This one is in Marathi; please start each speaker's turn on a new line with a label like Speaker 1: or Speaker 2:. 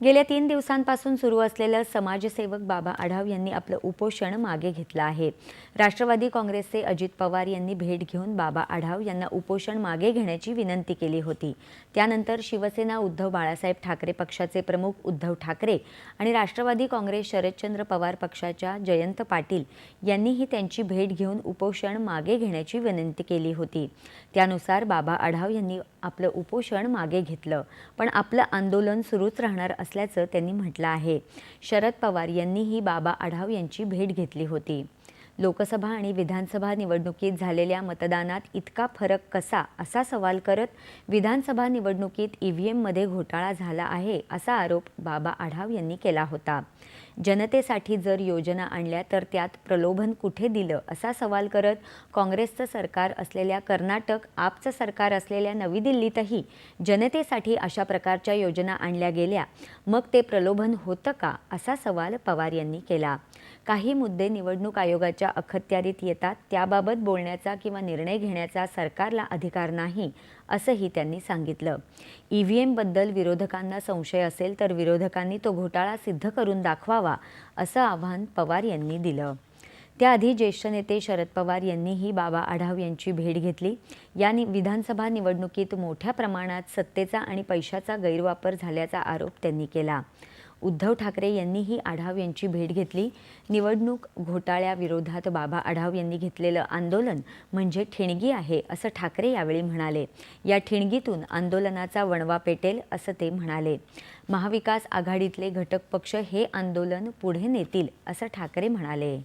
Speaker 1: गेल्या तीन दिवसांपासून सुरू असलेलं समाजसेवक बाबा आढाव यांनी आपलं उपोषण मागे घेतलं आहे. राष्ट्रवादी काँग्रेसचे अजित पवार यांनी भेट घेऊन बाबा आढाव यांना उपोषण मागे घेण्याची विनंती केली होती. त्यानंतर शिवसेना उद्धव बाळासाहेब ठाकरे पक्षाचे प्रमुख उद्धव ठाकरे आणि राष्ट्रवादी काँग्रेस शरदचंद्र पवार पक्षाच्या जयंत पाटील यांनीही त्यांची भेट घेऊन उपोषण मागे घेण्याची विनंती केली होती. त्यानुसार बाबा आढाव यांनी आपलं उपोषण मागे घेतलं. पण आपलं आंदोलन सुरूच राहणार असल्याचं त्यांनी म्हटलं आहे. शरद पवार यांनीही बाबा आढाव यांची भेट घेतली होती. लोकसभा आणि विधानसभा निवडणुकीत झालेल्या मतदानात इतका फरक कसा असा सवाल करत विधानसभा निवडणुकीत ई व्ही एममध्ये घोटाळा झाला आहे असा आरोप बाबा आढाव यांनी केला होता. जनतेसाठी जर योजना आणल्या तर त्यात प्रलोभन कुठे दिलं असा सवाल करत काँग्रेसचं सरकार असलेल्या कर्नाटक आपचं सरकार असलेल्या नवी दिल्लीतही जनतेसाठी अशा प्रकारच्या योजना आणल्या गेल्या. मग ते प्रलोभन होतं का असा सवाल पवार यांनी केला. काही मुद्दे निवडणूक आयोगाच्या अखत्यारीत येतात त्याबाबत बोलण्याचा किंवा निर्णय घेण्याचा सरकारला अधिकार नाही असंही त्यांनी सांगितलं. ई व्ही एमबद्दल विरोधकांना संशय असेल तर विरोधकांनी तो घोटाळा सिद्ध करून दाखवावा असं आव्हान पवार यांनी दिलं. त्याआधी ज्येष्ठ नेते शरद पवार यांनीही बाबा आढाव यांची भेट घेतली. या नि विधानसभा निवडणुकीत मोठ्या प्रमाणात सत्तेचा आणि पैशाचा गैरवापर झाल्याचा आरोप त्यांनी केला. उद्धव ठाकरे यांनीही आढाव यांची भेट घेतली. निवडणूक घोटाळ्याविरोधात बाबा आढाव यांनी घेतलेलं आंदोलन म्हणजे ठिणगी आहे असं ठाकरे यावेळी म्हणाले. या ठिणगीतून आंदोलनाचा वणवा पेटेल असं ते म्हणाले. महाविकास आघाडीतले घटक पक्ष हे आंदोलन पुढे नेतील असं ठाकरे म्हणाले.